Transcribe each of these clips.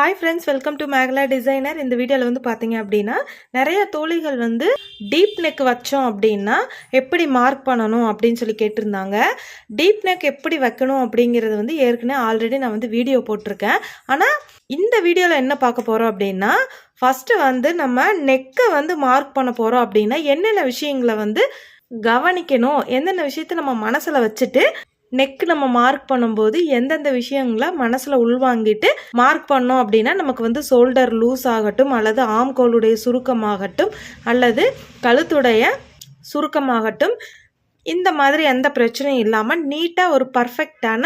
Hi friends welcome to Mekala designer இந்த வீடியோவில் வந்து பார்த்தீங்க அப்படின்னா நிறைய தோழிகள் வந்து டீப் நெக் வச்சோம் அப்படின்னா எப்படி மார்க் பண்ணணும் அப்படின்னு சொல்லி கேட்டிருந்தாங்க. டீப் நெக் எப்படி வைக்கணும் அப்படிங்கிறது வந்து ஏற்கனவே ஆல்ரெடி நான் வந்து வீடியோ போட்டிருக்கேன். ஆனால் இந்த வீடியோவில் என்ன பார்க்க போகிறோம் அப்படின்னா ஃபஸ்ட்டு வந்து நம்ம நெக்கை வந்து மார்க் பண்ண போகிறோம் அப்படின்னா என்னென்ன விஷயங்களை வந்து கவனிக்கணும் என்னென்ன விஷயத்த நம்ம மனசில் வச்சுட்டு நெக் நம்ம மார்க் பண்ணும்போது எந்தெந்த விஷயங்களை மனசில் உள்வாங்கிட்டு மார்க் பண்ணோம் அப்படின்னா நமக்கு வந்து ஷோல்டர் லூஸ் ஆகட்டும் அல்லது ஆம்கோளுடைய சுருக்கமாகட்டும் அல்லது கழுத்துடைய சுருக்கமாகட்டும் இந்த மாதிரி எந்த பிரச்சனையும் இல்லாமல் நீட்டாக ஒரு பர்ஃபெக்டான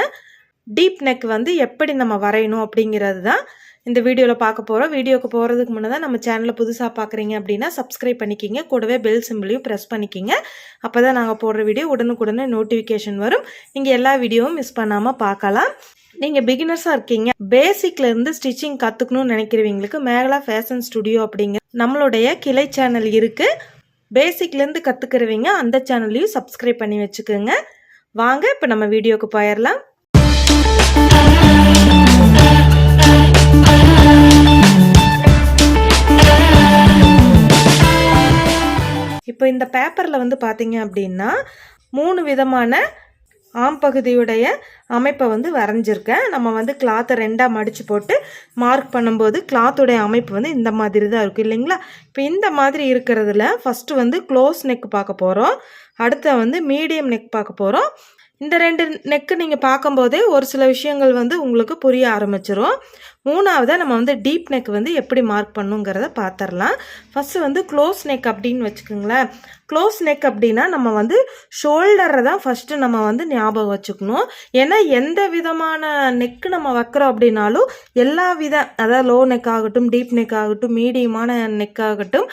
டீப் நெக் வந்து எப்படி நம்ம வரையணும் அப்படிங்கிறது தான் இந்த வீடியோவில் பார்க்க போகிறோம் வீடியோக்கு போகிறதுக்கு முன்னே தான் நம்ம சேனலை புதுசாக பார்க்குறீங்க அப்படின்னா சப்ஸ்கிரைப் பண்ணிக்கிங்க. கூடவே பெல் சிம்பிளையும் ப்ரெஸ் பண்ணிக்கிங்க. அப்போ தான் நாங்கள் போடுற வீடியோ உடனுக்குடனே நோட்டிஃபிகேஷன் வரும். நீங்கள் எல்லா வீடியோவும் மிஸ் பண்ணாமல் பார்க்கலாம். நீங்கள் பிகினர்ஸாக இருக்கீங்க. பேசிக்ல இருந்து ஸ்டிச்சிங் கற்றுக்கணும்னு நினைக்கிறவங்களுக்கு மேகலா ஃபேஷன் ஸ்டுடியோ அப்படிங்கிற நம்மளுடைய கிளை சேனல் இருக்குது பேசிக்லேருந்து கற்றுக்கிறவங்க அந்த சேனல்லையும் சப்ஸ்கிரைப் பண்ணி வச்சுக்கோங்க. வாங்க இப்போ நம்ம வீடியோக்கு போயிடலாம். இப்போ இந்த பேப்பரில் வந்து பார்த்தீங்க அப்படின்னா மூணு விதமான ஆம் பகுதியுடைய அமைப்பை வந்து வரைஞ்சிருக்கேன். நம்ம வந்து கிளாத்தை ரெண்டாக மடித்து போட்டு மார்க் பண்ணும்போது கிளாத்துடைய அமைப்பு வந்து இந்த மாதிரி தான் இருக்கும் இல்லைங்களா? இப்போ இந்த மாதிரி இருக்கிறதுல ஃபஸ்ட்டு வந்து க்ளோஸ் நெக் பார்க்க போகிறோம் அடுத்த வந்து மீடியம் நெக் பார்க்க போகிறோம் இந்த ரெண்டு நெக்கு நீங்கள் பார்க்கும்போதே ஒரு சில விஷயங்கள் வந்து உங்களுக்கு புரிய ஆரம்பிச்சிரும். மூணாவதாக நம்ம வந்து டீப் நெக் வந்து எப்படி மார்க் பண்ணுங்கிறத பார்த்துடலாம் ஃபஸ்ட்டு வந்து க்ளோஸ் நெக் அப்படின்னு வச்சுக்கோங்களேன். க்ளோஸ் நெக் அப்படின்னா நம்ம வந்து ஷோல்டரை தான் ஃபஸ்ட்டு நம்ம வந்து ஞாபகம் வச்சுக்கணும். ஏன்னா எந்த விதமான நெக்கு நம்ம வைக்கிறோம் அப்படின்னாலும் எல்லா வித அதாவது லோ நெக் ஆகட்டும் டீப் நெக் ஆகட்டும் மீடியமான நெக் ஆகட்டும்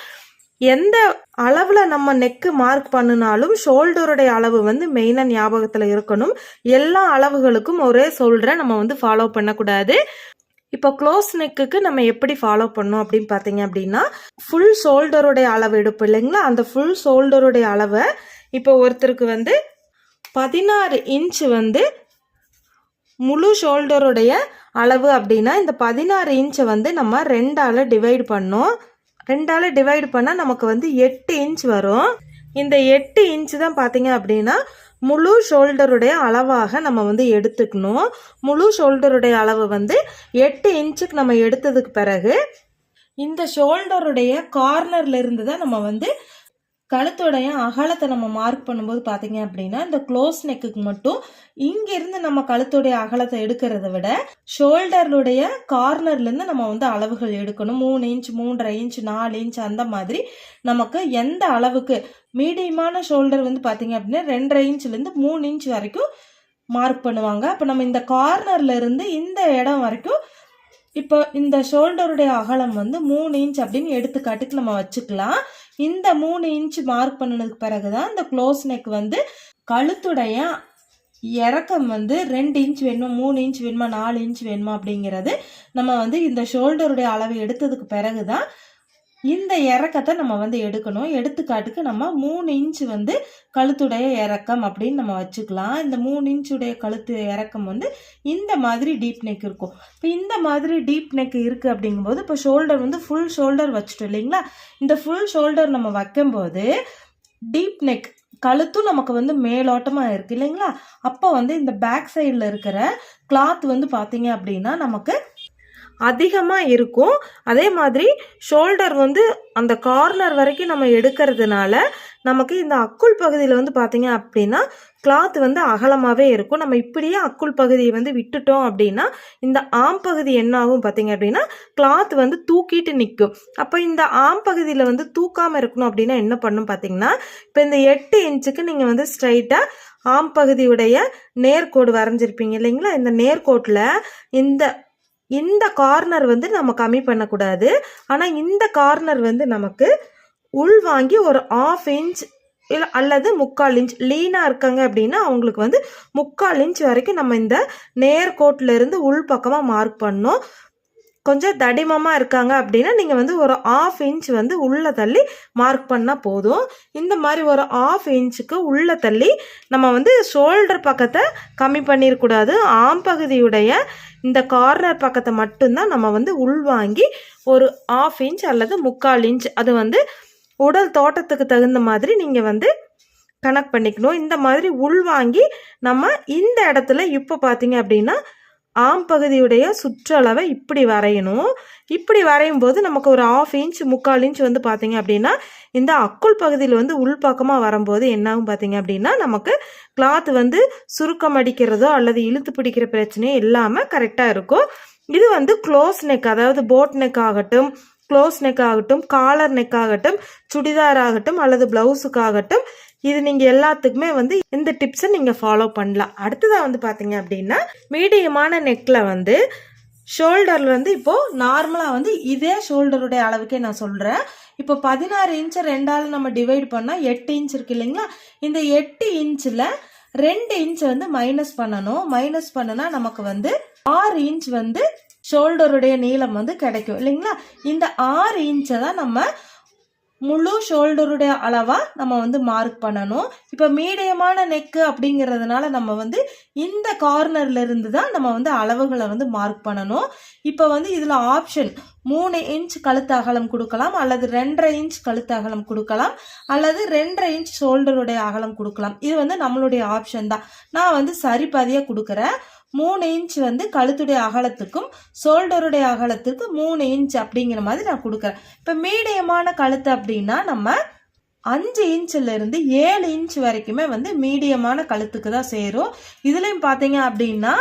எந்த அளவில் நம்ம நெக்கு மார்க் பண்ணினாலும் ஷோல்டருடைய அளவு வந்து மெயினாக ஞாபகத்தில் இருக்கணும். எல்லா அளவுகளுக்கும் ஒரே ஷோல்டரை நம்ம வந்து ஃபாலோ பண்ணக்கூடாது. இப்போ க்ளோஸ் நெக்குக்கு நம்ம எப்படி ஃபாலோ பண்ணோம் அப்படின்னு பார்த்தீங்க அப்படின்னா ஃபுல் ஷோல்டருடைய அளவு எடுப்போம் இல்லைங்களா? அந்த ஃபுல் ஷோல்டருடைய அளவை இப்போ ஒருத்தருக்கு வந்து பதினாறு இன்ச் வந்து முழு ஷோல்டருடைய அளவு அப்படின்னா இந்த பதினாறு இன்ச்சை வந்து நம்ம ரெண்டால் டிவைட் பண்ணோம். ரெண்டால் டிவைடு பண்ணால் நமக்கு வந்து எட்டு இன்ச் வரும். இந்த எட்டு இன்ச் தான் பார்த்தீங்க அப்படின்னா முழு ஷோல்டருடைய அளவாக நம்ம வந்து எடுத்துக்கணும். முழு ஷோல்டருடைய அளவு வந்து எட்டு இன்ச்சுக்கு நம்ம எடுத்ததுக்கு பிறகு இந்த ஷோல்டருடைய கார்னர்ல இருந்து தான் நம்ம வந்து கழுத்துடைய அகலத்தை நம்ம மார்க் பண்ணும்போது பார்த்தீங்க அப்படின்னா இந்த க்ளோஸ் நெக்குக்கு மட்டும் இங்கிருந்து நம்ம கழுத்துடைய அகலத்தை எடுக்கிறத விட ஷோல்டருடைய கார்னர்லேருந்து நம்ம வந்து அளவுகள் எடுக்கணும். மூணு இன்ச் மூன்றரை இன்ச் நாலு இன்ச் அந்த மாதிரி நமக்கு எந்த அளவுக்கு மீடியமான ஷோல்டர் வந்து பார்த்தீங்க அப்படின்னா ரெண்டரை இன்ச்லேருந்து மூணு இன்ச் வரைக்கும் மார்க் பண்ணுவாங்க. அப்போ நம்ம இந்த கார்னர்லேருந்து இந்த இடம் வரைக்கும் இப்போ இந்த ஷோல்டருடைய அகலம் வந்து மூணு இன்ச் அப்படின்னு எடுத்துக்காட்டுக்கு நம்ம வச்சுக்கலாம். இந்த மூணு இன்ச் மார்க் பண்ணினதுக்கு பிறகு தான் இந்த க்ளோஸ் நெக் வந்து கழுத்துடைய இறக்கம் வந்து ரெண்டு இன்ச் வேணுமா மூணு இன்ச் வேணுமா நாலு இன்ச் வேணுமா அப்படிங்கிறது நம்ம வந்து இந்த ஷோல்டருடைய அளவை எடுத்ததுக்கு பிறகு தான் இந்த இறக்கத்தை நம்ம வந்து எடுக்கணும். எடுத்துக்காட்டுக்கு நம்ம மூணு இன்ச்சு வந்து கழுத்துடைய இறக்கம் அப்படின்னு நம்ம வச்சுக்கலாம். இந்த மூணு இன்ச்சுடைய கழுத்து இறக்கம் வந்து இந்த மாதிரி டீப் நெக் இருக்கும். இப்போ இந்த மாதிரி டீப் நெக் இருக்குது அப்படிங்கும்போது இப்போ ஷோல்டர் வந்து ஃபுல் ஷோல்டர் வச்சுட்டோம் இல்லைங்களா? இந்த ஃபுல் ஷோல்டர் நம்ம வைக்கும்போது டீப் நெக் கழுத்தும் நமக்கு வந்து மேலோட்டமாக இருக்குது இல்லைங்களா? அப்போ வந்து இந்த பேக் சைடில் இருக்கிற கிளாத் வந்து பார்த்தீங்க அப்படின்னா நமக்கு அதிகமாக இருக்கும். அதே மாதிரி ஷோல்டர் வந்து அந்த கார்னர் வரைக்கும் நம்ம எடுக்கிறதுனால நமக்கு இந்த அக்குள் பகுதியில் வந்து பார்த்திங்க அப்படின்னா கிளாத் வந்து அகலமாகவே இருக்கும். நம்ம இப்படியே அக்குள் பகுதியை வந்து விட்டுட்டோம் அப்படின்னா இந்த ஆம் பகுதி என்ன ஆகும் பார்த்தீங்க அப்படின்னா கிளாத் வந்து தூக்கிட்டு நிற்கும். அப்போ இந்த ஆம் பகுதியில் வந்து தூக்காமல் இருக்கணும் அப்படின்னா என்ன பண்ணும் பார்த்தீங்கன்னா இப்போ இந்த எட்டு இன்ச்சுக்கு நீங்கள் வந்து ஸ்ட்ரைட்டாக ஆம் பகுதியுடைய நேர்கோடு வரைஞ்சிருப்பீங்க இல்லைங்களா? இந்த நேர்கோட்டில் இந்த இந்த கார்னர் வந்து நம்ம கம்மி பண்ணக்கூடாது. ஆனால் இந்த கார்னர் வந்து நமக்கு உள் வாங்கி ஒரு ஆஃப் இன்ச் இல்லை அல்லது முக்கால் இன்ச் லீனாக இருக்காங்க அப்படின்னா அவங்களுக்கு வந்து முக்கால் இன்ச் வரைக்கும் நம்ம இந்த நேர்கோட்டில் இருந்து உள் பக்கமாக மார்க் பண்ணோம் கொஞ்சம் தடிமமாக இருக்காங்க அப்படின்னா நீங்கள் வந்து ஒரு ஆஃப் இன்ச் வந்து உள்ளே தள்ளி மார்க் பண்ணால் போதும். இந்த மாதிரி ஒரு ஆஃப் இன்ச்சுக்கு உள்ளே தள்ளி நம்ம வந்து ஷோல்டர் பக்கத்தை கம்மி பண்ணிடக்கூடாது ஆம்பகுதியுடைய இந்த கார்னர் பக்கத்தை மட்டும்தான் நம்ம வந்து உள்வாங்கி ஒரு ஆஃப் இன்ச் அல்லது முக்கால் இன்ச் அது வந்து உடல் தோட்டத்துக்கு தகுந்த மாதிரி நீங்கள் வந்து கனெக்ட் பண்ணிக்கணும். இந்த மாதிரி உள்வாங்கி நம்ம இந்த இடத்துல இப்போ பார்த்தீங்க அப்படின்னா ஆம் பகுதியுடைய சுற்றளவை இப்படி வரையணும். இப்படி வரையும் போது நமக்கு ஒரு ஆஃப் இன்ச் முக்கால் இன்ச் வந்து பார்த்தீங்க அப்படின்னா இந்த அக்குள் பகுதியில் வந்து உள்பக்கமாக வரும்போது என்னாகும் பார்த்தீங்க அப்படின்னா நமக்கு கிளாத் வந்து சுருக்கம் அடிக்கிறதோ அல்லது இழுத்து பிடிக்கிற பிரச்சனையோ இல்லாமல் கரெக்டாக இருக்கும். இது வந்து க்ளோஸ் நெக் அதாவது போட் நெக் ஆகட்டும் க்ளோஸ் நெக் ஆகட்டும் காலர் நெக் ஆகட்டும் சுடிதார் ஆகட்டும் அல்லது ப்ளவுஸுக்காகட்டும் இது நீங்கள் எல்லாத்துக்குமே வந்து இந்த டிப்ஸை நீங்கள் ஃபாலோ பண்ணலாம். அடுத்ததாக வந்து பார்த்தீங்க அப்படின்னா மீடியமான நெக்கில் வந்து ஷோல்டரில் வந்து இப்போது நார்மலாக வந்து இதே ஷோல்டருடைய அளவுக்கே நான் சொல்கிறேன் இப்போ பதினாறு இன்ச்சை ரெண்டால் நம்ம டிவைட் பண்ணால் எட்டு இன்ச் இருக்கு இல்லைங்களா? இந்த எட்டு இன்ச்சில் ரெண்டு இன்ச் வந்து மைனஸ் பண்ணணும். மைனஸ் பண்ணுனா நமக்கு வந்து ஆறு இன்ச் வந்து ஷோல்டருடைய நீளம் வந்து கிடைக்கும் இல்லைங்களா? இந்த ஆறு இன்ச்சை தான் நம்ம முழு ஷோல்டருடைய அளவாக நம்ம வந்து மார்க் பண்ணணும். இப்போ மீடியமான நெக்கு அப்படிங்கிறதுனால நம்ம வந்து இந்த கார்னர்லேருந்து தான் நம்ம வந்து அளவுகளை வந்து மார்க் பண்ணணும். இப்போ வந்து இதில் ஆப்ஷன் மூணு இன்ச் கழுத்து அகலம் கொடுக்கலாம் அல்லது ரெண்டரை இன்ச் கழுத்து அகலம் கொடுக்கலாம் அல்லது ரெண்டரை இன்ச் ஷோல்டருடைய அகலம் கொடுக்கலாம். இது வந்து நம்மளுடைய ஆப்ஷன் தான். நான் வந்து சரிபாதியாக கொடுக்குறேன். மூணு இன்ச் வந்து கழுத்துடைய அகலத்துக்கும் ஷோல்டருடைய அகலத்துக்கு மூணு இன்ச் அப்படிங்கிற மாதிரி நான் கொடுக்குறேன். இப்போ மீடியமான கழுத்து அப்படின்னா நம்ம அஞ்சு இன்ச்சிலிருந்து ஏழு இன்ச் வரைக்குமே வந்து மீடியமான கழுத்துக்கு தான் சேரும். இதுலேயும் பார்த்தீங்க அப்படின்னா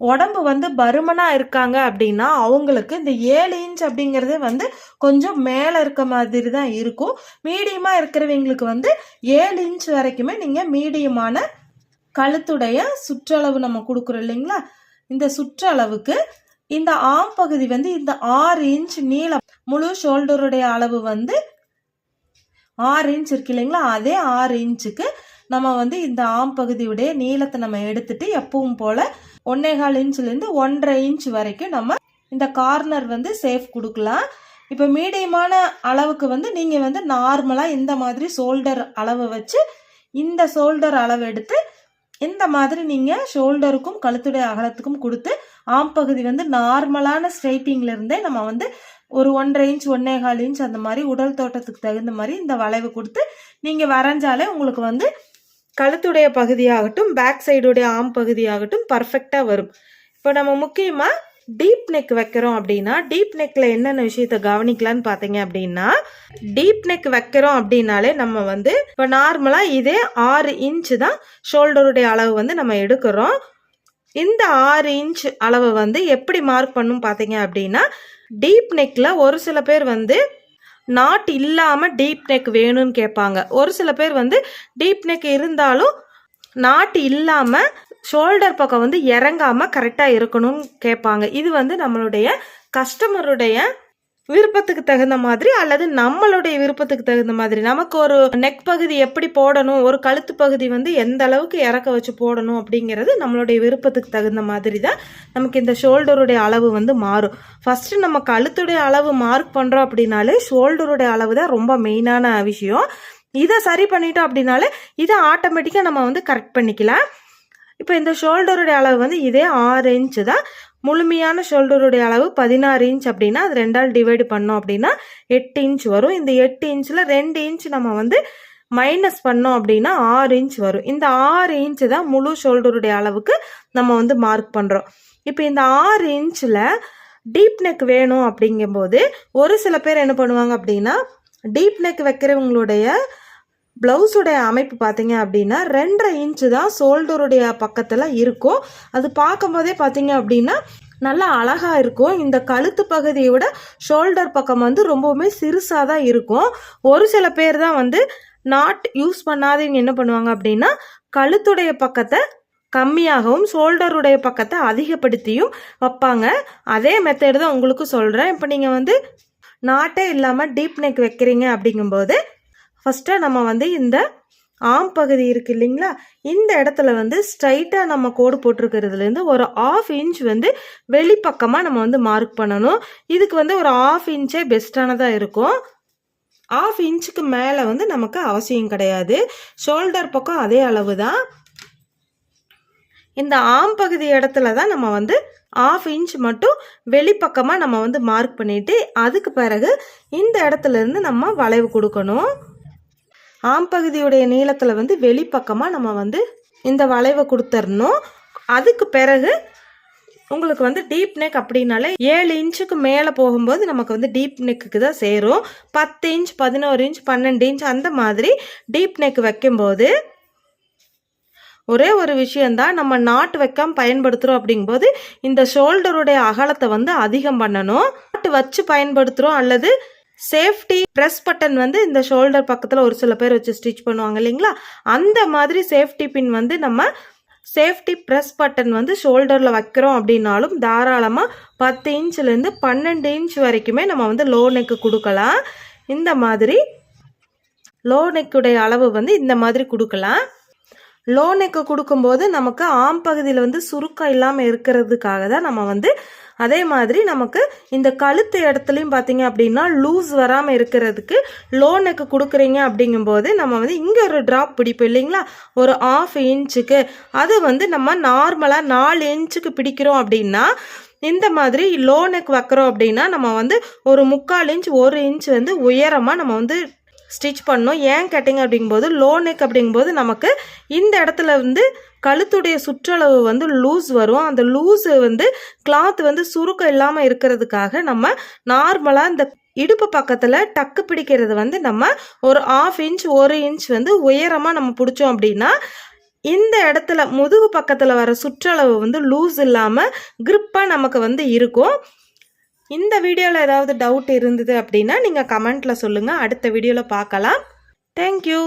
உடம்பு வந்து பருமனாக இருக்காங்க அப்படின்னா அவங்களுக்கு இந்த ஏழு இன்ச் அப்படிங்கிறது வந்து கொஞ்சம் மேலே இருக்க மாதிரி தான் இருக்கும். மீடியமாக இருக்கிறவங்களுக்கு வந்து ஏழு இன்ச் வரைக்குமே நீங்கள் மீடியமான கழுத்துடைய சுற்றளவு நம்ம கொடுக்குறோம் இல்லைங்களா? இந்த சுற்றளவுக்கு இந்த ஆம் பகுதி வந்து இந்த ஆறு இன்ச் நீளம் முழு ஷோல்டருடைய அளவு வந்து ஆறு இன்ச் இருக்கு இல்லைங்களா? அதே ஆறு இன்ச்சுக்கு நம்ம வந்து இந்த ஆம் பகுதியுடைய நீளத்தை நம்ம எடுத்துட்டு எப்பவும் போல ஒன்னேகால் இன்ச்லேருந்து ஒன்றரை இன்ச் வரைக்கும் நம்ம இந்த கார்னர் வந்து சேஃப் கொடுக்கலாம். இப்போ மீடியமான அளவுக்கு வந்து நீங்கள் வந்து நார்மலாக இந்த மாதிரி ஷோல்டர் அளவை வச்சு இந்த ஷோல்டர் அளவு எடுத்து இந்த மாதிரி நீங்கள் ஷோல்டருக்கும் கழுத்துடைய அகலத்துக்கும் கொடுத்து ஆம் பகுதி வந்து நார்மலான ஸ்ட்ரைட்டிங்ல இருந்தே நம்ம வந்து ஒரு ஒன்றரை இன்ச் ஒன்னே கால் இன்ச் அந்த மாதிரி உடல் தோட்டத்துக்கு தகுந்த மாதிரி இந்த வளைவு கொடுத்து நீங்கள் வரைஞ்சாலே உங்களுக்கு வந்து கழுத்துடைய பகுதியாகட்டும் பேக் சைடுடைய ஆம் பகுதியாகட்டும் பர்ஃபெக்டாக வரும். இப்போ நம்ம முக்கியமாக டீப் நெக் வைக்கிறோம் அப்படின்னா டீப் நெக்கில் என்னென்ன விஷயத்த கவனிக்கலான்னு பார்த்தீங்க அப்படின்னா டீப் நெக் வைக்கிறோம் அப்படின்னாலே நம்ம வந்து இப்போ நார்மலாக இதே ஆறு இன்ச்சு தான் ஷோல்டருடைய அளவு வந்து நம்ம எடுக்கிறோம். இந்த ஆறு இன்ச் அளவை வந்து எப்படி மார்க் பண்ணும் பார்த்தீங்க அப்படின்னா டீப் நெக்கில் ஒரு சில பேர் வந்து நாட் இல்லாமல் டீப் நெக் வேணும்னு கேட்பாங்க. ஒரு சில பேர் வந்து டீப் நெக் இருந்தாலும் நாட் இல்லாமல் ஷோல்டர் பக்கம் வந்து இறங்காமல் கரெக்டாக இருக்கணும்னு கேட்பாங்க. இது வந்து நம்மளுடைய கஸ்டமருடைய விருப்பத்துக்கு தகுந்த மாதிரி அல்லது நம்மளுடைய விருப்பத்துக்கு தகுந்த மாதிரி. நமக்கு ஒரு நெக் பகுதி எப்படி போடணும் ஒரு கழுத்து பகுதி வந்து எந்த அளவுக்கு இறக்க வச்சு போடணும் அப்படிங்கிறது நம்மளுடைய விருப்பத்துக்கு தகுந்த மாதிரி தான் நமக்கு இந்த ஷோல்டருடைய அளவு வந்து மாறும். ஃபஸ்ட்டு நம்ம கழுத்துடைய அளவு மார்க் பண்ணுறோம் அப்படின்னாலே ஷோல்டருடைய அளவு தான் ரொம்ப மெயினான விஷயம். இதை சரி பண்ணிட்டோம் அப்படின்னாலே இதை ஆட்டோமேட்டிக்காக நம்ம வந்து கரெக்ட் பண்ணிக்கலாம். இப்போ இந்த ஷோல்டருடைய அளவு வந்து இதே ஆறு இன்ச்சு தான். முழுமையான ஷோல்டருடைய அளவு பதினாறு இன்ச் அப்படின்னா அது ரெண்டால் டிவைடு பண்ணோம் அப்படின்னா எட்டு இன்ச் வரும். இந்த எட்டு இன்ச்சில் ரெண்டு இன்ச் நம்ம வந்து மைனஸ் பண்ணோம் அப்படின்னா ஆறு இன்ச் வரும். இந்த ஆறு இன்ச் தான் முழு ஷோல்டருடைய அளவுக்கு நம்ம வந்து மார்க் பண்ணுறோம் இப்போ இந்த ஆறு இன்ச்சில் டீப் நெக் வேணும் அப்படிங்கும்போது ஒரு சில பேர் என்ன பண்ணுவாங்க அப்படின்னா டீப் நெக் வைக்கிறவங்களுடைய ப்ளவுஸுடைய அமைப்பு பார்த்தீங்க அப்படின்னா ரெண்டரை இன்ச்சு தான் ஷோல்டருடைய பக்கத்தில் இருக்கும். அது பார்க்கும்போதே பார்த்தீங்க அப்படின்னா நல்லா அழகாக இருக்கும். இந்த கழுத்து பகுதியை விட ஷோல்டர் பக்கம் வந்து ரொம்பவுமே சிறுசாக தான் இருக்கும். ஒரு சில பேர் தான் வந்து நாட் யூஸ் பண்ணாதவங்க என்ன பண்ணுவாங்க அப்படின்னா கழுத்துடைய பக்கத்தை கம்மியாகவும் ஷோல்டருடைய பக்கத்தை அதிகப்படுத்தியும் வைப்பாங்க. அதே மெத்தேடு தான் உங்களுக்கு சொல்கிறேன் இப்போ நீங்கள் வந்து நாட்டே இல்லாமல் டீப் நெக் வைக்கிறீங்க அப்படிங்கும்போது ஃபஸ்ட்டு நம்ம வந்து இந்த ஆம் பகுதி இருக்கு இல்லைங்களா? இந்த இடத்துல வந்து ஸ்ட்ரைட்டாக நம்ம கோடு போட்டிருக்கிறதுலேருந்து ஒரு ஆஃப் இன்ச் வந்து வெளிப்பக்கமாக நம்ம வந்து மார்க் பண்ணணும். இதுக்கு வந்து ஒரு ஆஃப் இன்ச்சே பெஸ்ட்டானதாக இருக்கும். ஆஃப் இன்ச்சுக்கு மேலே வந்து நமக்கு அவசியம் கிடையாது. ஷோல்டர் பக்கம் அதே அளவு தான் இந்த ஆம் பகுதி இடத்துல தான் நம்ம வந்து ஆஃப் இன்ச் மட்டும் வெளிப்பக்கமாக நம்ம வந்து மார்க் பண்ணிவிட்டு அதுக்கு பிறகு இந்த இடத்துல இருந்து நம்ம வளைவு கொடுக்கணும். ஆம் பகுதியுடைய நீளத்தில் வந்து வெளிப்பக்கமாக நம்ம வந்து இந்த வளைவை கொடுத்துடணும் அதுக்கு பிறகு உங்களுக்கு வந்து டீப் நெக் அப்படின்னாலே ஏழு இன்ச்சுக்கு மேலே போகும்போது நமக்கு வந்து டீப் நெக்குக்கு தான் சேரும். பத்து இன்ச் பதினோரு இன்ச் பன்னெண்டு இன்ச் அந்த மாதிரி டீப் நெக் வைக்கும்போது ஒரே ஒரு விஷயந்தான் நம்ம நாட்டு வைக்காம பயன்படுத்துகிறோம் அப்படிங்கும்போது இந்த ஷோல்டருடைய அகலத்தை வந்து அதிகம் பண்ணணும். நாட்டு வச்சு பயன்படுத்துகிறோம் அல்லது சேஃப்டி ப்ரெஸ் பட்டன் வந்து இந்த ஷோல்டர் பக்கத்தில் ஒரு சில பேர் வச்சு ஸ்டிச் பண்ணுவாங்க இல்லைங்களா? அந்த மாதிரி சேஃப்டி பின் வந்து நம்ம சேஃப்டி ப்ரெஸ் பட்டன் வந்து ஷோல்டரில் வைக்கிறோம் அப்படின்னாலும் தாராளமாக பத்து இன்ச்லேருந்து பன்னெண்டு இன்ச் வரைக்குமே நம்ம வந்து லோ நெக்கு கொடுக்கலாம். இந்த மாதிரி லோ நெக்குடைய அளவு வந்து இந்த மாதிரி கொடுக்கலாம். லோ நெக்கு கொடுக்கும்போது நமக்கு ஆம் பகுதியில் வந்து சுருக்கம் இல்லாமல் இருக்கிறதுக்காக தான் நம்ம வந்து அதே மாதிரி நமக்கு இந்த கழுத்து இடத்துலையும் பார்த்தீங்க அப்படின்னா லூஸ் வராமல் இருக்கிறதுக்கு லோனுக்கு கொடுக்குறீங்க அப்படிங்கும்போது நம்ம வந்து இங்கே ஒரு ட்ராப் பிடிப்போம் இல்லைங்களா? ஒரு ஆஃப் இன்ச்சுக்கு. அது வந்து நம்ம நார்மலாக நாலு இன்ச்சுக்கு பிடிக்கிறோம் அப்படின்னா இந்த மாதிரி லோனுக்கு வைக்கிறோம் அப்படின்னா நம்ம வந்து ஒரு முக்கால் இன்ச் ஒரு இன்ச் வந்து உயரமாக நம்ம வந்து ஸ்டிச் பண்ணணும். ஏன் கேட்டிங்க அப்படிங்கும்போது லோனுக்கு அப்படிங்கும்போது நமக்கு இந்த இடத்துல வந்து கழுத்துடைய சுற்றளவு வந்து லூஸ் வரும். அந்த லூஸு வந்து கிளாத் வந்து சுருக்கம் இல்லாமல் இருக்கிறதுக்காக நம்ம நார்மலாக இந்த இடுப்பு பக்கத்தில் டக்கு பிடிக்கிறது வந்து நம்ம ஒரு ஆஃப் இன்ச் ஒரு இன்ச் வந்து உயரமாக நம்ம பிடிச்சோம் அப்படின்னா இந்த இடத்துல முதுகு பக்கத்தில் வர சுற்றளவு வந்து லூஸ் இல்லாமல் கிரிப்பாக நமக்கு வந்து இருக்கும். இந்த வீடியோவில் ஏதாவது டவுட் இருந்தது அப்படின்னா நீங்கள் கமெண்ட்டில் சொல்லுங்கள் அடுத்த வீடியோவில் பார்க்கலாம். தேங்க்யூ